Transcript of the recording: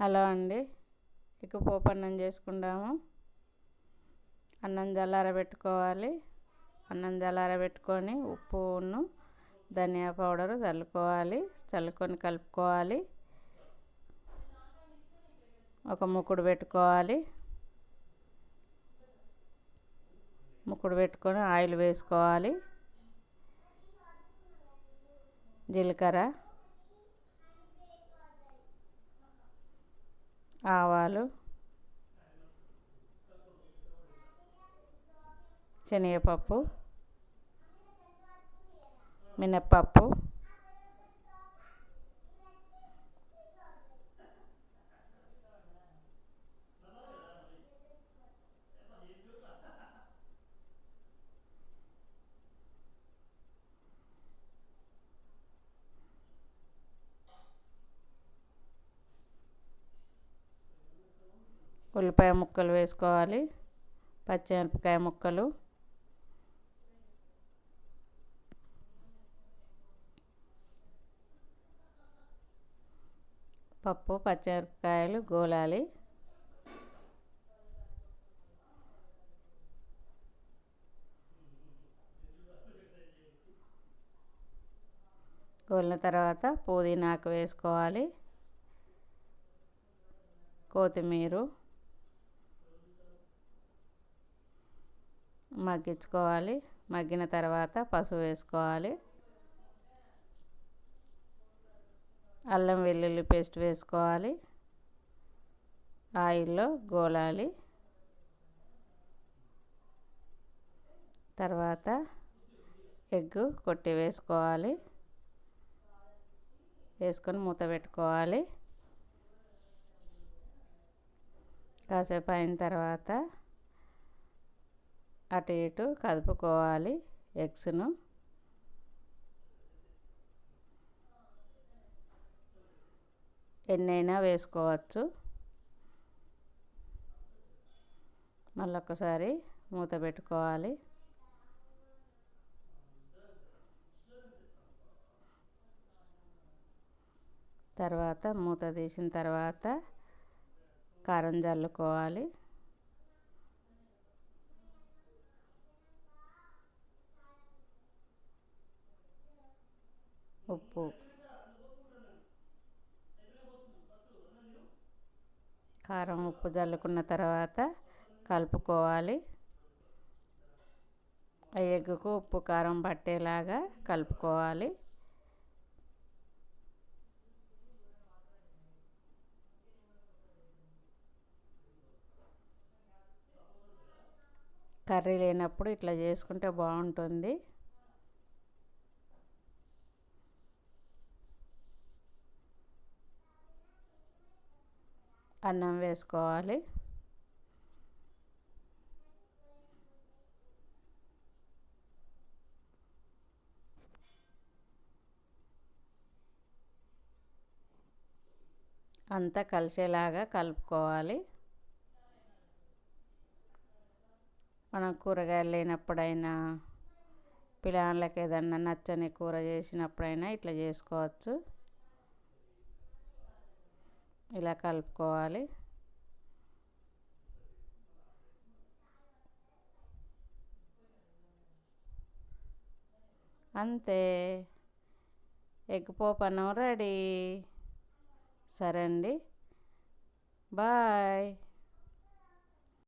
Hello అండి. ఎక్కువ పోపు అన్నం చేసుకుందాము అన్నం చల్లారబెట్టుకోవాలి అన్నం చల్లారబెట్టుకొని ఉప్పును ధనియా పౌడరు చల్లుకోవాలి. చల్లుకొని కలుపుకోవాలి. ఒక ముక్కుడు పెట్టుకోవాలి. ముక్కుడు పెట్టుకొని ఆయిల్ వేసుకోవాలి. జీలకర్ర. ఆవాలు శనగపప్పు మినప్పప్పు ఉల్లిపాయ ముక్కలు వేసుకోవాలి పచ్చిమిరపకాయ ముక్కలు. పప్పు పచ్చిమిరపకాయలు గోలాలి. గోలిన తర్వాత పుదీనాకు వేసుకోవాలి. కొత్తిమీర. మగ్గించుకోవాలి. మగ్గిన తర్వాత పసుపు వేసుకోవాలి. అల్లం వెల్లుల్లి పేస్ట్ వేసుకోవాలి. ఆయిల్లో గోలాలి. తర్వాత ఎగ్ కొట్టి వేసుకోవాలి. వేసుకొని మూత పెట్టుకోవాలి. కాసేపు అయిన తర్వాత అటు ఇటు కదుపుకోవాలి ఎగ్స్ను. ఎన్నైనా వేసుకోవచ్చు. మళ్ళొకసారి మూత పెట్టుకోవాలి. తర్వాత మూత తీసిన తర్వాత కారం చల్లుకోవాలి ఉప్పు కారం ఉప్పు చల్లుకున్న తర్వాత కలుపుకోవాలి. ఆ ఎగ్గుకు ఉప్పు కారం పట్టేలాగా కలుపుకోవాలి. కర్రీ లేనప్పుడు ఇట్లా చేసుకుంటే బాగుంటుంది. అన్నం వేసుకోవాలి. అంతా కలిసేలాగా కలుపుకోవాలి. మనం కూరగాయలు లేనప్పుడైనా పిల్లలకి ఏదన్నా నచ్చని కూర చేసినప్పుడైనా ఇట్లా చేసుకోవచ్చు. ఇలా కలుపుకోవాలి. అంతే. ఎగ్ పోపు రెడీ. సరే అండి. బాయ్.